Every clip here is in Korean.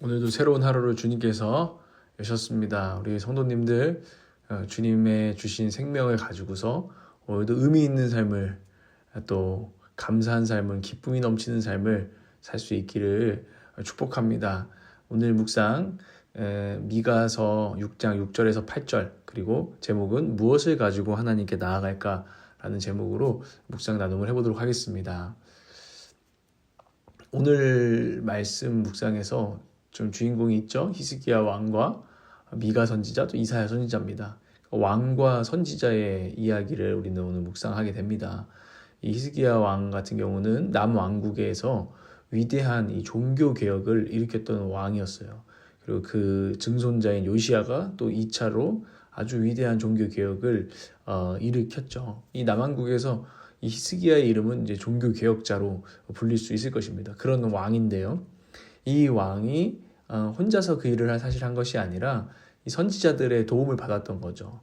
오늘도 새로운 하루를 주님께서 여셨습니다. 우리 성도님들 어, 주님의 주신 생명을 가지고서 오늘도 의미 있는 삶을 또 감사한 삶을 기쁨이 넘치는 삶을 살 수 있기를 축복합니다. 오늘 묵상 에, 미가서 6장 6절에서 8절 그리고 제목은 무엇을 가지고 하나님께 나아갈까 라는 제목으로 묵상 나눔을 해보도록 하겠습니다. 오늘 말씀 묵상에서 좀 주인공이 있죠. 히스기야 왕과 미가 선지자 또 이사야 선지자입니다. 왕과 선지자의 이야기를 우리는 오늘 묵상하게 됩니다. 이 히스기야 왕 같은 경우는 남왕국에서 위대한 이 종교 개혁을 일으켰던 왕이었어요. 그리고 그 증손자인 요시아가 또 2차로 아주 위대한 종교 개혁을 어, 일으켰죠. 이 남왕국에서 이 히스기야의 이름은 이제 종교 개혁자로 불릴 수 있을 것입니다. 그런 왕인데요. 이 왕이 어, 혼자서 그 일을 사실 한 것이 아니라 이 선지자들의 도움을 받았던 거죠.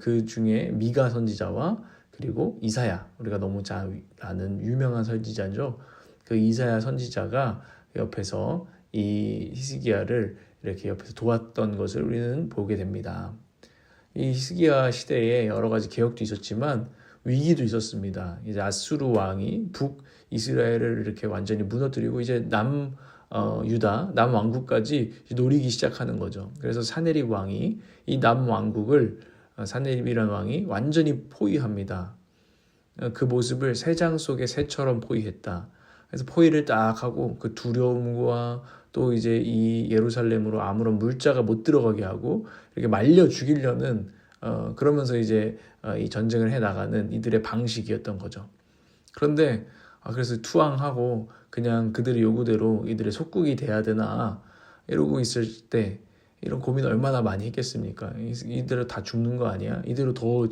그 중에 미가 선지자와 그리고 이사야 우리가 너무 잘 아는 유명한 선지자죠. 그 이사야 선지자가 옆에서 이 히스기야를 이렇게 옆에서 도왔던 것을 우리는 보게 됩니다. 이 히스기야 시대에 여러 가지 개혁도 있었지만 위기도 있었습니다. 이제 아수르 왕이 북 이스라엘을 이렇게 완전히 무너뜨리고 이제 남 어, 유다 남 왕국까지 노리기 시작하는 거죠. 그래서 사네립 왕이 이 남 왕국을 어, 사네립이라는 왕이 완전히 포위합니다. 어, 그 모습을 새장 속의 새처럼 포위했다. 그래서 포위를 딱 하고 그 두려움과 또 이제 이 예루살렘으로 아무런 물자가 못 들어가게 하고 이렇게 말려 죽이려는 어, 그러면서 이제 어, 이 전쟁을 해 나가는 이들의 방식이었던 거죠. 그런데 아, 그래서 투항하고 그냥 그들의 요구대로 이들의 속국이 돼야 되나 이러고 있을 때 이런 고민 얼마나 많이 했겠습니까? 이대로 다 죽는 거 아니야? 이대로 더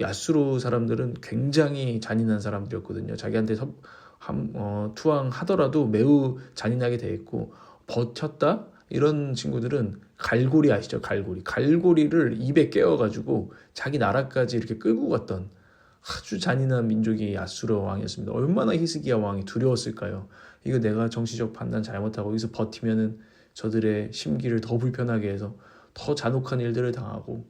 야수로 사람들은 굉장히 잔인한 사람들이었거든요. 자기한테 섭, 한, 어, 투항하더라도 매우 잔인하게 돼 있고 버텼다 이런 친구들은 갈고리 아시죠? 갈고리. 갈고리를 입에 깨워가지고 자기 나라까지 이렇게 끌고 갔던 아주 잔인한 민족이 아수르 왕이었습니다. 얼마나 히스기야 왕이 두려웠을까요? 이거 내가 정치적 판단 잘못하고 여기서 버티면은 저들의 심기를 더 불편하게 해서 더 잔혹한 일들을 당하고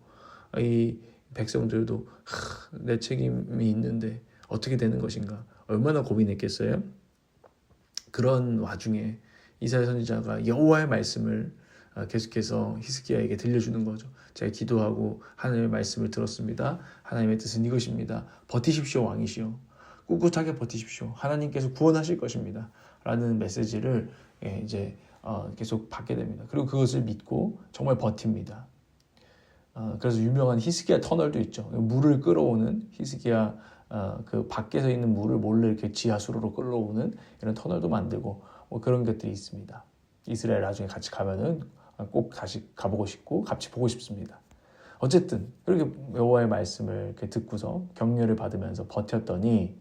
이 백성들도 하, 내 책임이 있는데 어떻게 되는 것인가 얼마나 고민했겠어요? 그런 와중에 이사야 선지자가 여호와의 말씀을 어, 계속해서 히스기야에게 들려주는 거죠. 제가 기도하고 하나님의 말씀을 들었습니다. 하나님의 뜻은 이것입니다. 버티십시오 왕이시여. 꿋꿋하게 버티십시오. 하나님께서 구원하실 것입니다. 라는 메시지를 예, 이제 어, 계속 받게 됩니다. 그리고 그것을 믿고 정말 버팁니다. 어, 그래서 유명한 히스기야 터널도 있죠. 물을 끌어오는 히스기야 그 밖에서 있는 물을 몰래 이렇게 지하수로로 끌어오는 이런 터널도 만들고 뭐 그런 것들이 있습니다. 이스라엘 나중에 같이 가면은 꼭 다시 가보고 싶고 같이 보고 싶습니다. 어쨌든 그렇게 여호와의 말씀을 듣고서 격려를 받으면서 버텼더니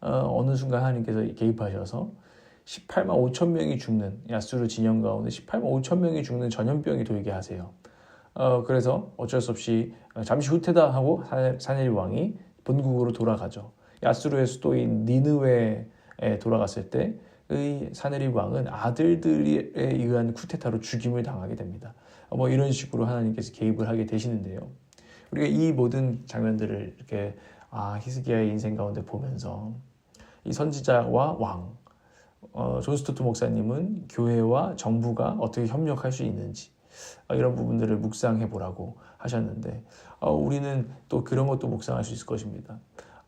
어, 느 순간 하나님께서 개입하셔서 18만 5천 명이 죽는 야수르 진영 가운데 18만 5천 명이 죽는 전염병이 돌게 하세요. 어, 그래서 어쩔 수 없이 잠시 후퇴다 하고 사넬 왕이 본국으로 돌아가죠. 야수르의 수도인 니느웨에 돌아갔을 때 의 사네립 왕은 아들들에 의한 쿠데타로 죽임을 당하게 됩니다. 뭐 이런 식으로 하나님께서 개입을 하게 되시는데요. 우리가 이 모든 장면들을 이렇게 아, 히스기야의 인생 가운데 보면서 이 선지자와 왕, 어, 존 스토트 목사님은 교회와 정부가 어떻게 협력할 수 있는지 어, 이런 부분들을 묵상해 보라고 하셨는데 어, 우리는 또 그런 것도 묵상할 수 있을 것입니다.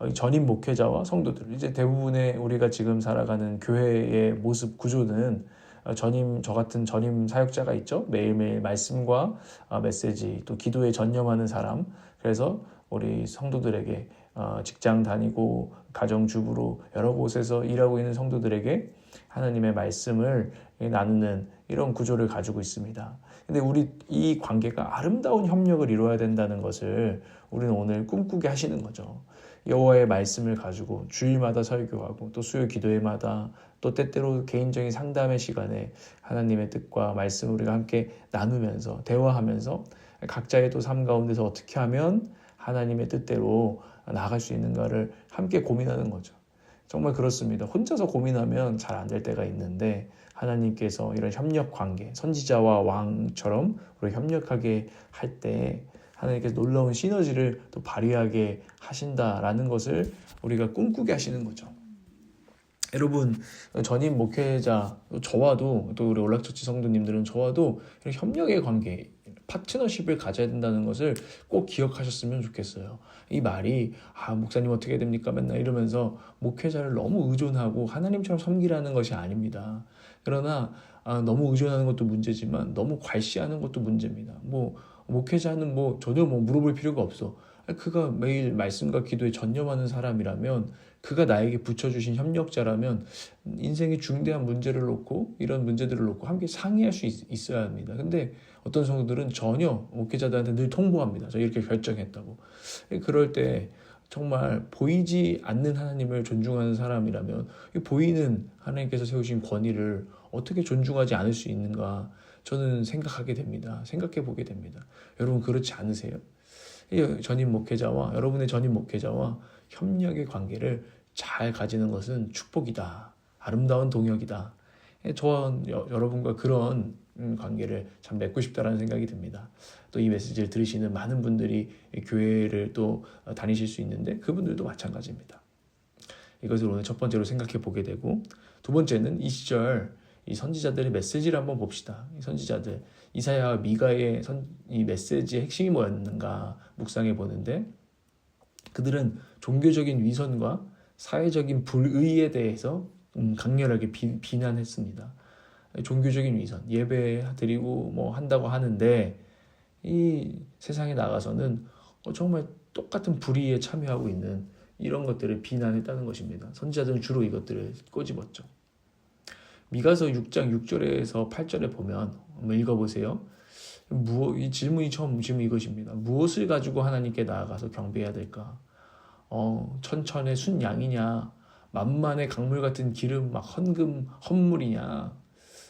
어, 전임 목회자와 성도들 이제 대부분의 우리가 지금 살아가는 교회의 모습 구조는 어, 전임 저 같은 전임 사역자가 있죠 매일매일 말씀과 어, 메시지 또 기도에 전념하는 사람 그래서 우리 성도들에게 직장 다니고 가정주부로 여러 곳에서 일하고 있는 성도들에게 하나님의 말씀을 나누는 이런 구조를 가지고 있습니다. 근데 우리 이 관계가 아름다운 협력을 이루어야 된다는 것을 우리는 오늘 꿈꾸게 하시는 거죠. 여호와의 말씀을 가지고 주일마다 설교하고 또 수요 기도회마다 또 때때로 개인적인 상담의 시간에 하나님의 뜻과 말씀을 우리가 함께 나누면서 대화하면서 각자의 또 삶 가운데서 어떻게 하면 하나님의 뜻대로 나아갈 수 있는가를 함께 고민하는 거죠. 정말 그렇습니다. 혼자서 고민하면 잘 안 될 때가 있는데 하나님께서 이런 협력 관계, 선지자와 왕처럼 우리 협력하게 할 때 하나님께서 놀라운 시너지를 또 발휘하게 하신다라는 것을 우리가 꿈꾸게 하시는 거죠. 여러분 전임 목회자 저와도 또 우리 올락처치 성도님들은 저와도 이런 협력의 관계 파트너십을 가져야 된다는 것을 꼭 기억하셨으면 좋겠어요. 이 말이 아 목사님 어떻게 됩니까 맨날 이러면서 목회자를 너무 의존하고 하나님처럼 섬기라는 것이 아닙니다. 그러나 아, 너무 의존하는 것도 문제지만 너무 괄시하는 것도 문제입니다. 뭐 목회자는 뭐 전혀 뭐 물어볼 필요가 없어. 그가 매일 말씀과 기도에 전념하는 사람이라면 그가 나에게 붙여주신 협력자라면 인생의 중대한 문제를 놓고 이런 문제들을 놓고 함께 상의할 수 있, 어야 합니다. 근데 어떤 성도들은 전혀 목회자들한테 늘 통보합니다. 저 이렇게 결정했다고. 그럴 때 정말 보이지 않는 하나님을 존중하는 사람이라면 보이는 하나님께서 세우신 권위를 어떻게 존중하지 않을 수 있는가 저는 생각하게 됩니다. 생각해 보게 됩니다. 여러분 그렇지 않으세요? 전임 목회자와 여러분의 전임 목회자와 협력의 관계를 잘 가지는 것은 축복이다. 아름다운 동역이다. 저와 여러분과 그런 음, 관계를 참 맺고 싶다라는 생각이 듭니다. 또 이 메시지를 들으시는 많은 분들이 교회를 또 다니실 수 있는데 그분들도 마찬가지입니다. 이것을 오늘 첫 번째로 생각해 보게 되고 두 번째는 이 시절 이 선지자들의 메시지를 한번 봅시다. 이 선지자들 이사야와 미가의 선, 이 메시지의 핵심이 뭐였는가 묵상해 보는데 그들은 종교적인 위선과 사회적인 불의에 대해서 음, 강렬하게 비, 비난했습니다. 종교적인 위선, 예배 드리고 뭐 한다고 하는데 이 세상에 나가서는 어, 정말 똑같은 불의에 참여하고 있는 이런 것들을 비난했다는 것입니다. 선지자들은 주로 이것들을 꼬집었죠. 미가서 6장 6절에서 8절에 보면 한번 읽어보세요. 무엇, 이 질문이 처음 질문 이것입니다. 무엇을 가지고 하나님께 나아가서 경배해야 될까? 어, 천천의 순양이냐? 만만의 강물 같은 기름, 막 헌금, 헌물이냐?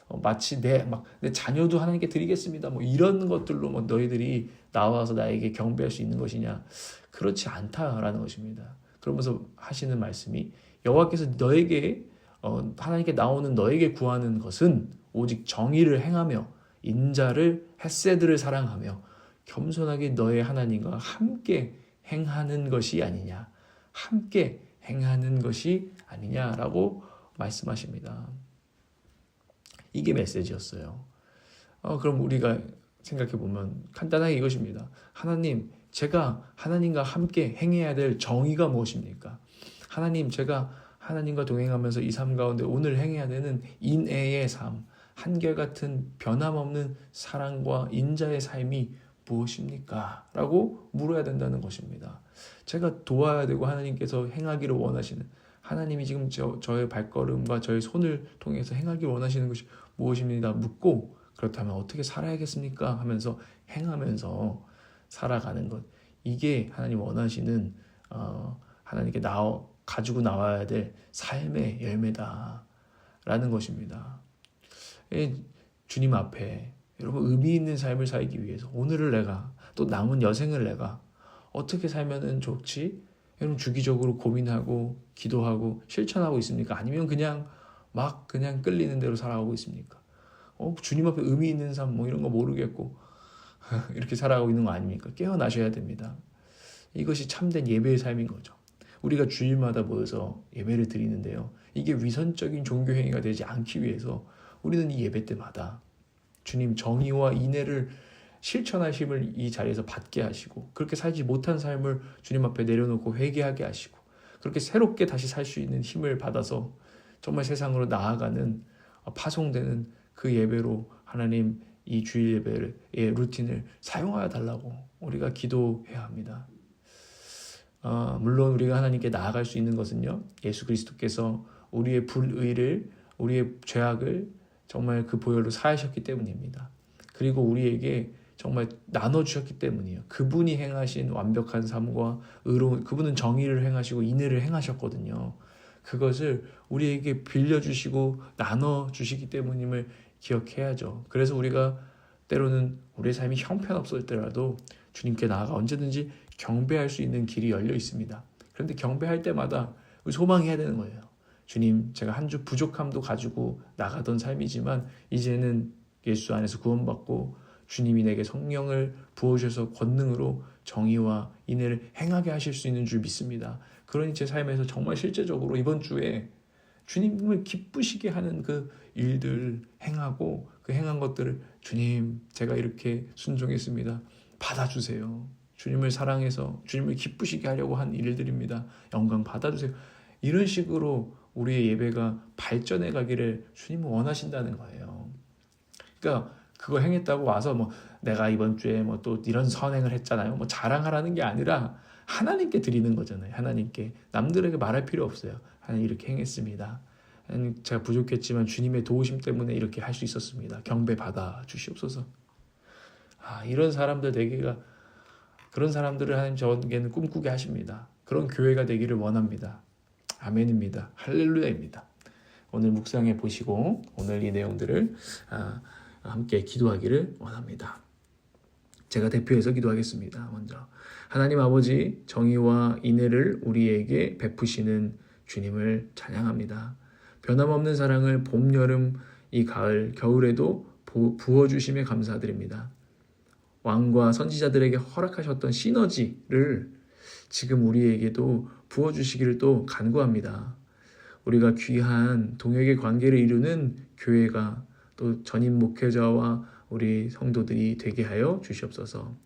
어, 마치 내, 막, 내 자녀도 하나님께 드리겠습니다. 뭐 이런 것들로 뭐 너희들이 나와서 나에게 경배할 수 있는 것이냐? 그렇지 않다라는 것입니다. 그러면서 하시는 말씀이 여호와께서 너에게 어, 하나님께 나오는 너에게 구하는 것은 오직 정의를 행하며 인자를 햇세들을 사랑하며 겸손하게 너의 하나님과 함께 행하는 것이 아니냐. 함께 행하는 것이 아니냐라고 말씀하십니다. 이게 메시지였어요. 어, 그럼 우리가 생각해 보면 간단하게 이것입니다. 하나님, 제가 하나님과 함께 행해야 될 정의가 무엇입니까? 하나님, 제가 하나님과 동행하면서 이 삶 가운데 오늘 행해야 되는 인애의 삶, 한결같은 변함없는 사랑과 인자의 삶이 무엇입니까? 라고 물어야 된다는 것입니다. 제가 도와야 되고 하나님께서 행하기를 원하시는 하나님이 지금 저, 저의 발걸음과 저의 손을 통해서 행하기 원하시는 것이 무엇입니다. 묻고 그렇다면 어떻게 살아야겠습니까? 하면서 행하면서 살아가는 것. 이게 하나님 원하시는 어, 하나님께 나 가지고 나와야 될 삶의 열매다라는 것입니다. 주님 앞에 여러분 의미 있는 삶을 살기 위해서 오늘을 내가 또 남은 여생을 내가 어떻게 살면은 좋지? 여러분 주기적으로 고민하고 기도하고 실천하고 있습니까? 아니면 그냥 막 그냥 끌리는 대로 살아가고 있습니까? 어, 주님 앞에 의미 있는 삶 뭐 이런 거 모르겠고 이렇게 살아가고 있는 거 아닙니까? 깨어나셔야 됩니다. 이것이 참된 예배의 삶인 거죠. 우리가 주일마다 모여서 예배를 드리는데요. 이게 위선적인 종교 행위가 되지 않기 위해서 우리는 이 예배 때마다 주님 정의와 인애를 실천하심을 이 자리에서 받게 하시고 그렇게 살지 못한 삶을 주님 앞에 내려놓고 회개하게 하시고 그렇게 새롭게 다시 살 수 있는 힘을 받아서 정말 세상으로 나아가는 파송되는 그 예배로 하나님 이 주일 예배의 루틴을 사용하여 달라고 우리가 기도해야 합니다. 어, 물론 우리가 하나님께 나아갈 수 있는 것은요. 예수 그리스도께서 우리의 불의를 우리의 죄악을 정말 그 보혈로 사하셨기 때문입니다. 그리고 우리에게 정말 나눠 주셨기 때문이에요. 그분이 행하신 완벽한 삶과 의로운 그분은 정의를 행하시고 인애를 행하셨거든요. 그것을 우리에게 빌려 주시고 나눠 주시기 때문임을 기억해야죠. 그래서 우리가 때로는 우리의 삶이 형편없을 때라도 주님께 나아가 언제든지 경배할 수 있는 길이 열려 있습니다. 그런데 경배할 때마다 소망해야 되는 거예요. 주님, 제가 한 주 부족함도 가지고 나가던 삶이지만 이제는 예수 안에서 구원받고 주님이 내게 성령을 부어주셔서 권능으로 정의와 인애를 행하게 하실 수 있는 줄 믿습니다. 그러니 제 삶에서 정말 실제적으로 이번 주에 주님을 기쁘시게 하는 그 일들 행하고 그 행한 것들을 주님 제가 이렇게 순종했습니다. 받아주세요. 주님을 사랑해서 주님을 기쁘시게 하려고 한 일들입니다. 영광 받아주세요. 이런 식으로 우리의 예배가 발전해 가기를 주님은 원하신다는 거예요. 그러니까 그거 행했다고 와서 뭐 내가 이번 주에 뭐 또 이런 선행을 했잖아요. 뭐 자랑하라는 게 아니라 하나님께 드리는 거잖아요. 하나님께 남들에게 말할 필요 없어요. 하나님 이렇게 행했습니다. 하나님 제가 부족했지만 주님의 도우심 때문에 이렇게 할 수 있었습니다. 경배 받아 주시옵소서. 아 이런 사람들 되기가 그런 사람들을 하나님 저에게는 꿈꾸게 하십니다. 그런 교회가 되기를 원합니다. 아멘입니다. 할렐루야입니다. 오늘 묵상해 보시고 오늘 이 내용들을 아, 함께 기도하기를 원합니다. 제가 대표해서 기도하겠습니다. 먼저 하나님 아버지 정의와 인애를 우리에게 베푸시는 주님을 찬양합니다. 변함없는 사랑을 봄, 여름, 이 가을, 겨울에도 부어 주심에 감사드립니다. 왕과 선지자들에게 허락하셨던 시너지를 지금 우리에게도 부어 주시기를 또 간구합니다. 우리가 귀한 동역의 관계를 이루는 교회가 또 전임 목회자와 우리 성도들이 되게 하여 주시옵소서.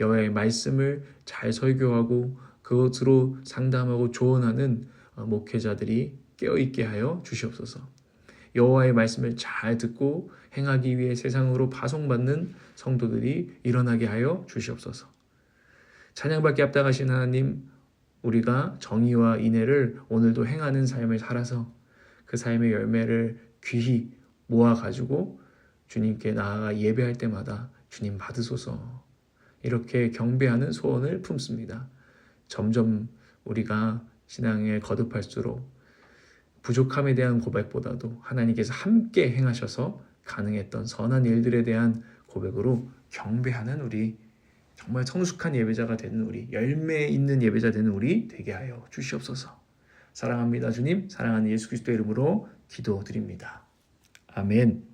여호와의 말씀을 잘 설교하고 그것으로 상담하고 조언하는 어, 목회자들이 깨어 있게 하여 주시옵소서. 여호와의 말씀을 잘 듣고 행하기 위해 세상으로 파송받는 성도들이 일어나게 하여 주시옵소서. 찬양받기 합당하신 하나님, 우리가 정의와 인애를 오늘도 행하는 삶을 살아서 그 삶의 열매를 귀히 모아 가지고 주님께 나아가 예배할 때마다 주님 받으소서. 이렇게 경배하는 소원을 품습니다. 점점 우리가 신앙에 거듭할수록 부족함에 대한 고백보다도 하나님께서 함께 행하셔서 가능했던 선한 일들에 대한 고백으로 경배하는 우리 정말 성숙한 예배자가 되는 우리 열매 있는 예배자 되는 우리 되게 하여 주시옵소서. 사랑합니다 주님 사랑하는 예수 그리스도 이름으로 기도드립니다. 아멘.